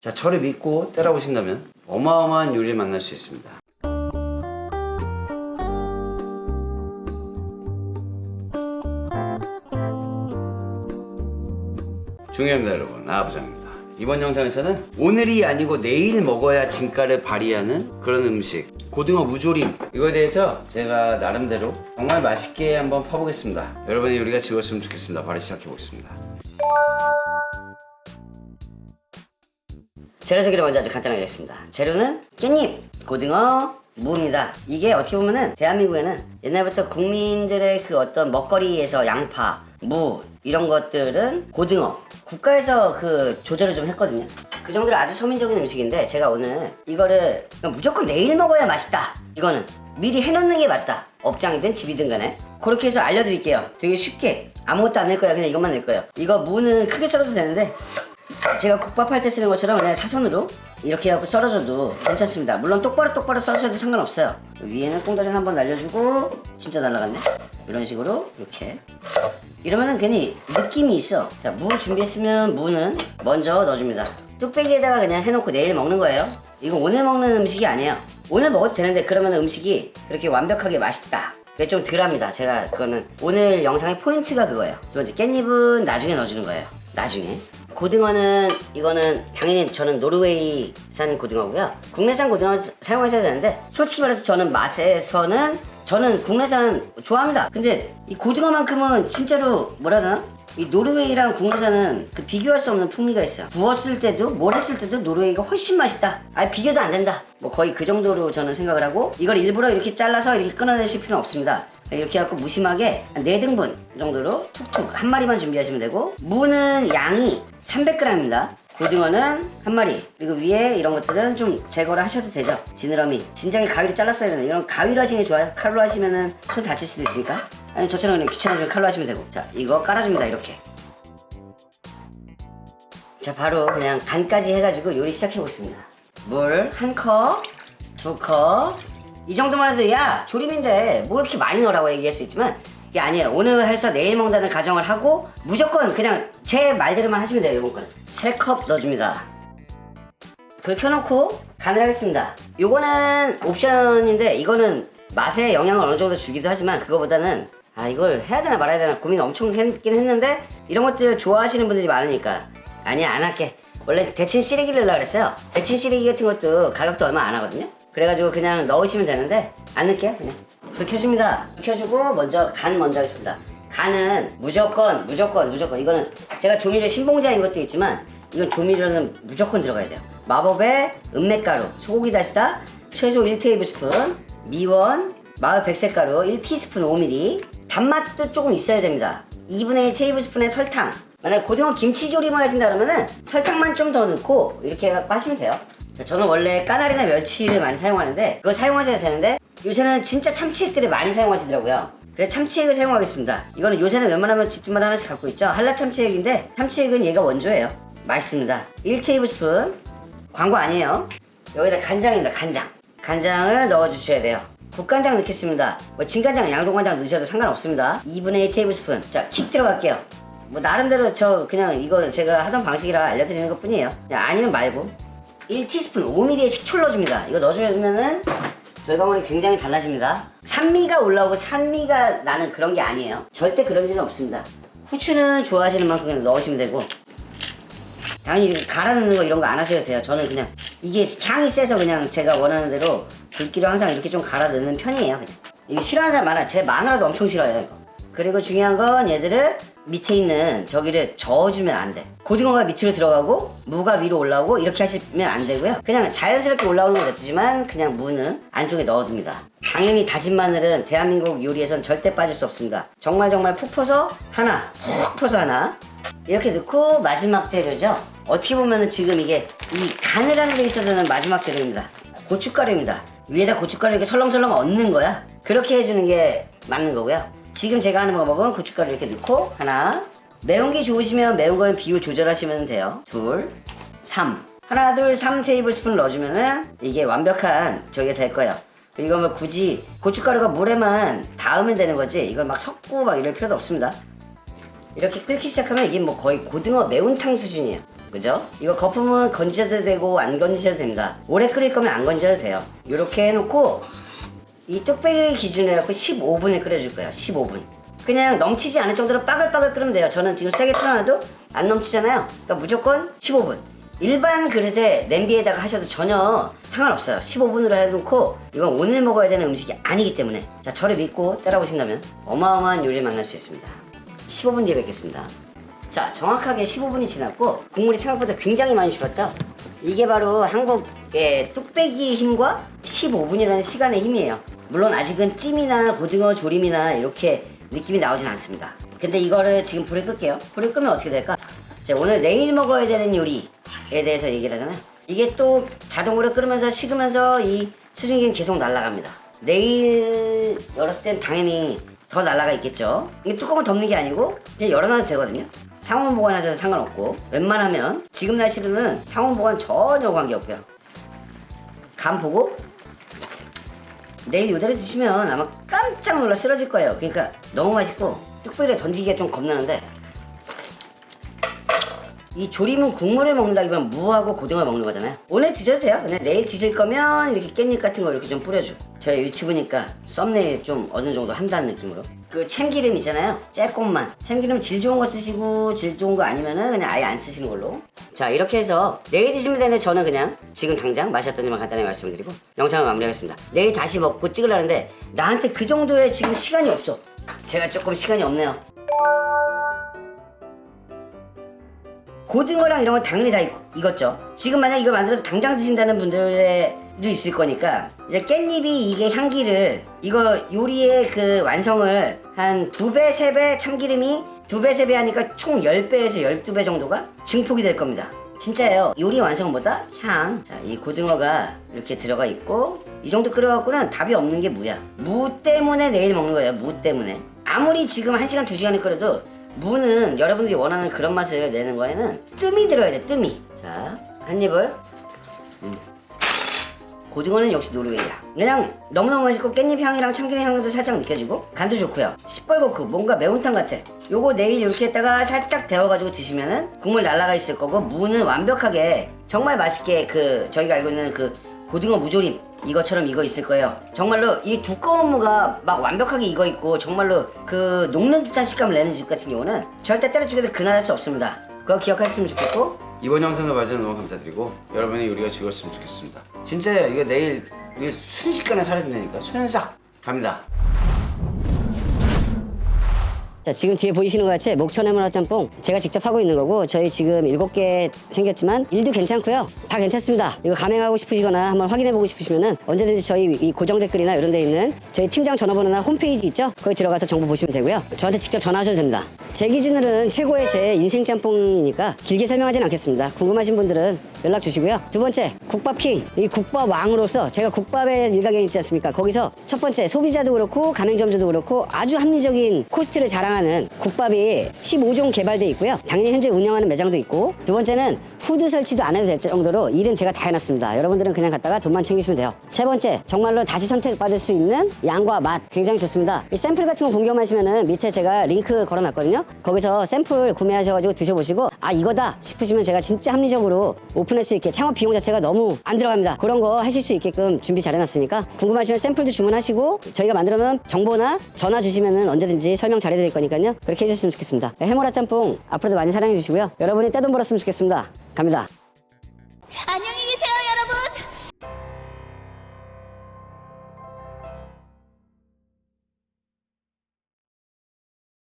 자, 저를 믿고 따라오신다면 어마어마한 요리를 만날 수 있습니다. 중요합니다, 여러분. 아부장입니다. 이번 영상에서는 오늘이 아니고 내일 먹어야 진가를 발휘하는 그런 음식, 고등어 무조림 이거에 대해서 제가 나름대로 정말 맛있게 한번 파보겠습니다. 여러분의 요리가 즐거웠으면 좋겠습니다. 바로 시작해 보겠습니다. 재료 소개를 먼저 아주 간단하게 하겠습니다. 재료는 깻잎, 고등어, 무입니다. 이게 어떻게 보면은 대한민국에는 옛날부터 국민들의 그 어떤 먹거리에서 양파, 무 이런 것들은 고등어 국가에서 그 조절을 좀 했거든요. 그 정도로 아주 서민적인 음식인데 제가 오늘 이거를 무조건 내일 먹어야 맛있다. 이거는 미리 해놓는 게 맞다. 업장이든 집이든 간에 그렇게 해서 알려드릴게요. 되게 쉽게 아무것도 안 낼 거야. 그냥 이것만 낼 거예요. 이거 무는 크게 썰어도 되는데 제가 국밥할 때 쓰는 것처럼 그냥 사선으로 이렇게 하고 썰어줘도 괜찮습니다. 물론 똑바로 똑바로 썰어줘도 상관없어요. 위에는 꽁다리는 한번 날려주고 진짜 날라갔네. 이런 식으로 이렇게 이러면은 괜히 느낌이 있어. 자, 무 준비했으면 무는 먼저 넣어줍니다. 뚝배기에다가 그냥 해놓고 내일 먹는 거예요. 이거 오늘 먹는 음식이 아니에요. 오늘 먹어도 되는데 그러면 음식이 그렇게 완벽하게 맛있다. 그게 좀 덜합니다. 제가 그거는 오늘 영상의 포인트가 그거예요. 두 번째 깻잎은 나중에 넣어주는 거예요. 나중에. 고등어는 이거는 당연히 저는 노르웨이산 고등어고요. 국내산 고등어 사- 사용하셔야 되는데 솔직히 말해서 저는 맛에서는 저는 국내산 좋아합니다. 근데 이 고등어만큼은 진짜로 뭐라 되나? 이 노르웨이랑 국내산은 그 비교할 수 없는 풍미가 있어요. 구웠을 때도 뭘 했을 때도 노르웨이가 훨씬 맛있다. 아 비교도 안 된다. 뭐 거의 그 정도로 저는 생각을 하고 이걸 일부러 이렇게 잘라서 이렇게 끊어내실 필요는 없습니다. 이렇게 해갖고 무심하게 한 4등분 정도로 툭툭 한 마리만 준비하시면 되고 무는 양이 300g입니다. 고등어는 한 마리 그리고 위에 이런 것들은 좀 제거를 하셔도 되죠. 지느러미. 진작에 가위로 잘랐어야 되는 이런 가위로 하시는 게 좋아요. 칼로 하시면은 손 다칠 수도 있으니까. 아니 저처럼 그냥 귀찮아지면 칼로 하시면 되고. 자 이거 깔아줍니다 이렇게. 자 바로 그냥 간까지 해가지고 요리 시작해 보겠습니다. 물 한 컵, 두 컵, 이 정도만 해도 야 조림인데 뭘 이렇게 많이 넣으라고 얘기할 수 있지만 이게 아니에요. 오늘 해서 내일 먹는다는 가정을 하고 무조건 그냥 제 말대로만 하시면 돼요 이번 거는 세컵 넣어줍니다. 불 켜놓고 간을 하겠습니다. 요거는 옵션인데 이거는 맛에 영향을 어느 정도 주기도 하지만 그거보다는 아 이걸 해야 되나 말아야 되나 고민 엄청 했긴 했는데 이런 것들 좋아하시는 분들이 많으니까. 아니야 안 할게. 원래 데친 시래기를 넣으려 그랬어요. 데친 시래기 같은 것도 가격도 얼마 안 하거든요. 그래가지고 그냥 넣으시면 되는데 안 넣을게요 그냥. 불 켜줍니다. 불 켜주고 먼저 간 먼저 하겠습니다. 간은 무조건 무조건 무조건. 이거는 제가 조미료 신봉자인 것도 있지만 이건 조미료는 무조건 들어가야 돼요. 마법의 은맥가루 소고기 다시다. 최소 1테이블스푼 미원 마을 백색가루 1티스푼 5ml 단맛도 조금 있어야 됩니다. 2분의 1 테이블스푼의 설탕. 만약 고등어 김치 조림을 하신다. 그러면은 설탕만 좀 더 넣고 이렇게 해갖고 하시면 돼요. 자, 저는 원래 까나리나 멸치를 많이 사용하는데 그거 사용하셔야 되는데 요새는 진짜 참치액들을 많이 사용하시더라고요. 그래 참치액을 사용하겠습니다. 이거는 요새는 웬만하면 집집마다 하나씩 갖고 있죠? 한라 참치액인데 참치액은 얘가 원조예요. 맛있습니다. 1테이블스푼. 광고 아니에요. 여기다 간장입니다 간장. 간장을 넣어주셔야 돼요. 국간장 넣겠습니다. 뭐 진간장 양조간장 넣으셔도 상관없습니다. 2분의 1 테이블스푼. 자 킥 들어갈게요. 뭐 나름대로 저 그냥 이거 제가 하던 방식이라 알려드리는 것 뿐이에요. 아니면 말고 1티스푼 5mm의 식초를 넣어줍니다. 이거 넣어주면은 결과물이 굉장히 달라집니다 산미가 올라오고 산미가 나는 그런 게 아니에요 절대 그런 일은 없습니다 후추는 좋아하시는 만큼 그냥 넣으시면 되고 당연히 갈아 넣는 거 이런 거 안 하셔도 돼요. 저는 그냥 이게 향이 세서 그냥 제가 원하는 대로 굵기로 항상 이렇게 좀 갈아 넣는 편이에요. 그냥. 이게 싫어하는 사람 많아. 제 마누라도 엄청 싫어해요, 이거. 그리고 중요한 건 얘들을 밑에 있는 저기를 저어주면 안 돼. 고등어가 밑으로 들어가고 무가 위로 올라오고 이렇게 하시면 안 되고요. 그냥 자연스럽게 올라오는 건 냅두지만 그냥 무는 안쪽에 넣어둡니다. 당연히 다진 마늘은 대한민국 요리에선 절대 빠질 수 없습니다. 정말 정말 푹 퍼서 하나, 푹 퍼서 하나, 이렇게 넣고 마지막 재료죠. 어떻게 보면 은 지금 이게 이 간을 하는 데 있어서는 마지막 재료입니다. 고춧가루입니다. 위에다 고춧가루 이렇게 설렁설렁 얹는 거야. 그렇게 해주는 게 맞는 거고요. 지금 제가 하는 방법은 고춧가루 이렇게 넣고 하나 매운 게 좋으시면 매운 거는 비율 조절하시면 돼요. 둘, 삼. 하나, 둘, 삼 테이블 스푼 넣어주면은 이게 완벽한 저게 될 거예요. 이거 뭐 굳이 고춧가루가 물에만 닿으면 되는 거지 이걸 막 섞고 막 이럴 필요도 없습니다. 이렇게 끓기 시작하면 이게 뭐 거의 고등어 매운탕 수준이에요. 그죠? 이거 거품은 건지셔도 되고 안 건지셔도 된다. 오래 끓일 거면 안 건져도 돼요. 이렇게 해놓고 이 뚝배기 기준으로 해갖고 15분을 끓여줄 거예요. 15분. 그냥 넘치지 않을 정도로 빠글빠글 끓으면 돼요. 저는 지금 세게 틀어놔도 안 넘치잖아요. 그러니까 무조건 15분. 일반 그릇에 냄비에다가 하셔도 전혀 상관없어요. 15분으로 해놓고 이건 오늘 먹어야 되는 음식이 아니기 때문에 자 저를 믿고 따라오신다면 어마어마한 요리를 만날 수 있습니다. 15분 뒤에 뵙겠습니다. 자 정확하게 15분이 지났고 국물이 생각보다 굉장히 많이 줄었죠. 이게 바로 한국의 뚝배기의 힘과 15분이라는 시간의 힘이에요. 물론 아직은 찜이나 고등어 조림이나 이렇게 느낌이 나오진 않습니다. 근데 이거를 지금 불에 끌게요. 불에 끄면 어떻게 될까? 자, 오늘 내일 먹어야 되는 요리에 대해서 얘기를 하잖아요. 이게 또 자동으로 끓으면서 식으면서 이 수증기는 계속 날아갑니다. 내일 열었을 땐 당연히 더 날아가 있겠죠. 이게 뚜껑을 덮는 게 아니고 그냥 열어놔도 되거든요. 상온 보관하셔도 상관없고 웬만하면 지금 날씨로는 상온 보관 전혀 관계없고요. 간 보고 내일 이대로 드시면 아마 깜짝 놀라 쓰러질 거예요. 그러니까 너무 맛있고 뚝배기에 던지기가 좀 겁나는데 이 조림은 국물에 먹는다기보다 무하고 고등어 먹는 거잖아요. 오늘 드셔도 돼요. 근데 내일 드실 거면 이렇게 깻잎 같은 거 이렇게 좀 뿌려주고. 저희 유튜브니까 썸네일 좀 어느 정도 한다는 느낌으로. 그 참기름 있잖아요. 조금만. 참기름 질 좋은 거 쓰시고 질 좋은 거 아니면은 그냥 아예 안 쓰시는 걸로. 자 이렇게 해서 내일 드시면 되는데 저는 그냥 지금 당장 마셨더니만 간단히 말씀을 드리고 영상을 마무리하겠습니다. 내일 다시 먹고 찍으려는데 나한테 그 정도의 지금 시간이 없어. 제가 조금 시간이 없네요. 고등어랑 이런 건 당연히 다 익, 익었죠. 지금 만약 이걸 만들어서 당장 드신다는 분들도 있을 거니까 이제 깻잎이 이게 향기를 이거 요리의 그 완성을 한 두 배, 세 배 참기름이 두 배, 세 배 하니까 총 10배에서 12배 정도가 증폭이 될 겁니다. 진짜예요. 요리 완성보다 향. 자, 이 고등어가 이렇게 들어가 있고 이 정도 끓여갖고는 답이 없는 게 무야. 무 때문에 내일 먹는 거예요. 무 때문에. 아무리 지금 1시간, 2시간을 끓여도 무는 여러분들이 원하는 그런 맛을 내는 거에는 뜸이 들어야 돼, 뜸이. 자, 한 입을. 음. 고등어는 역시 노르웨이야. 그냥 너무너무 맛있고 깻잎 향이랑 참기름 향도 살짝 느껴지고 간도 좋고요. 시뻘겋고 뭔가 매운탕 같아. 요거 내일 이렇게 했다가 살짝 데워가지고 드시면은 국물 날라가 있을 거고 무는 완벽하게 정말 맛있게 그 저희가 알고 있는 그 고등어 무조림 이것처럼 익어 있을 거예요. 정말로 이 두꺼운 무가 막 완벽하게 익어 있고 정말로 그 녹는 듯한 식감을 내는 집 같은 경우는 절대 때려주게도 그날할 수 없습니다. 그거 기억하셨으면 좋겠고 이번 영상도 봐주셔서 너무 감사드리고 여러분의 요리가 즐거웠으면 좋겠습니다. 진짜요. 이거 내일 이게 순식간에 사라진다니까. 순삭 갑니다. 자 지금 뒤에 보이시는 것 같이 목천 해물화 짬뽕 제가 직접 하고 있는 거고 저희 지금 일곱 개 생겼지만 일도 괜찮고요. 다 괜찮습니다. 이거 감행하고 싶으시거나 한번 확인해 보고 싶으시면은 언제든지 저희 이 고정 댓글이나 이런 데 있는 저희 팀장 전화번호나 홈페이지 있죠? 거기 들어가서 정보 보시면 되고요. 저한테 직접 전화하셔도 됩니다 제 기준으로는 최고의 제 인생 짬뽕이니까 길게 설명하진 않겠습니다. 궁금하신 분들은 연락 주시고요. 두 번째 국밥 킹. 이 국밥 왕으로서 제가 국밥의 일가견 있지 않습니까? 거기서 첫 번째 소비자도 그렇고 가맹점주도 그렇고 아주 합리적인 코스트를 자랑하는 국밥이 15종 개발돼 있고요. 당연히 현재 운영하는 매장도 있고. 두 번째는 후드 설치도 안 해도 될 정도로 일은 제가 다 해놨습니다. 여러분들은 그냥 갔다가 돈만 챙기시면 돼요. 세 번째 정말로 다시 선택받을 수 있는 양과 맛. 굉장히 좋습니다. 이 샘플 같은 거 궁금하시면은 밑에 제가 링크 걸어놨거든요 거기서 샘플 구매하셔가지고 드셔보시고 아 이거다 싶으시면 제가 진짜 합리적으로 오픈할 수 있게 창업 비용 자체가 너무 안 들어갑니다. 그런 거 하실 수 있게끔 준비 잘 해놨으니까 궁금하시면 샘플도 주문하시고 저희가 만들어 놓은 정보나 전화 주시면은 언제든지 설명 잘 해드릴 거니까요. 그렇게 해주셨으면 좋겠습니다. 해모라 짬뽕 앞으로도 많이 사랑해 주시고요. 여러분이 떼돈 벌었으면 좋겠습니다. 갑니다. 안녕히